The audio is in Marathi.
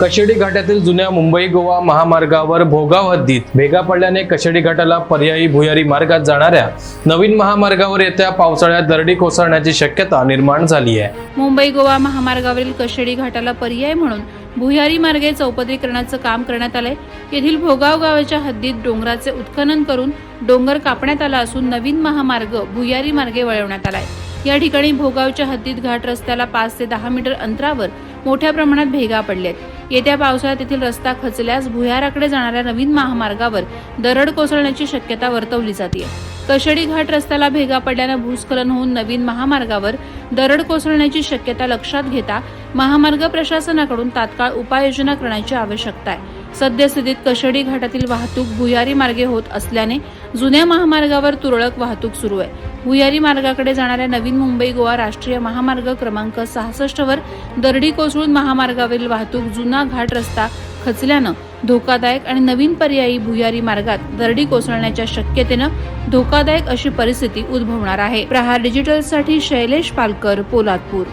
कशेडी घाटातील जुन्या मुंबई गोवा महामार्गावर भोगाव हद्दीत भेगा पडल्याने कशेडी घाटाला पर्यायी भुयारी मार्गात जाणाऱ्या नवीन महामार्गावर येत्या पावसाळ्यात दरडी कोसळण्याची शक्यता निर्माण झाली आहे. मुंबई गोवा महामार्गावरील कशेडी घाटाला पर्याय म्हणून भुयारी मार्गे चौपदरीकरणाचं काम करण्यात आलंय. येथील भोगाव गावाच्या हद्दीत डोंगराचे उत्खनन करून डोंगर कापण्यात आला असून नवीन महामार्ग भुयारी मार्गे वळवण्यात आलाय. या ठिकाणी भोगावच्या हद्दीत घाट रस्त्याला पाच ते दहा मीटर अंतरावर मोठ्या प्रमाणात भेगा पडल्यात येत्या पावसाळ्यात येथील रस्ता खचल्यास भुयाराकडे जाणाऱ्या नवीन महामार्गावर दरड कोसळण्याची शक्यता वर्तवली जाते कशडी घाट रस्त्याला भेगा पडल्यानं भूस्खलन होऊन नवीन महामार्गावर दरड कोसळण्याची शक्यता लक्षात घेता महामार्ग प्रशासनाकडून तात्काळ उपाययोजना करण्याची आवश्यकता आहे. सद्यस्थितीत कशेडी घाटातील वाहतूक भुयारी मार्गे होत असल्याने जुन्या महामार्गावर तुरळक वाहतूक सुरू आहे. भुयारी मार्गाकडे जाणाऱ्या नवीन मुंबई गोवा राष्ट्रीय महामार्ग क्रमांक सहासष्ट वर दरडी कोसळून महामार्गावरील वाहतूक जुना घाट रस्ता खचल्यानं धोकादायक आणि नवीन पर्यायी भुयारी मार्गात दरडी कोसळण्याच्या शक्यतेनं धोकादायक अशी परिस्थिती उद्भवणार आहे. प्रहार डिजिटलसाठी शैलेश पालकर पोलादपूर.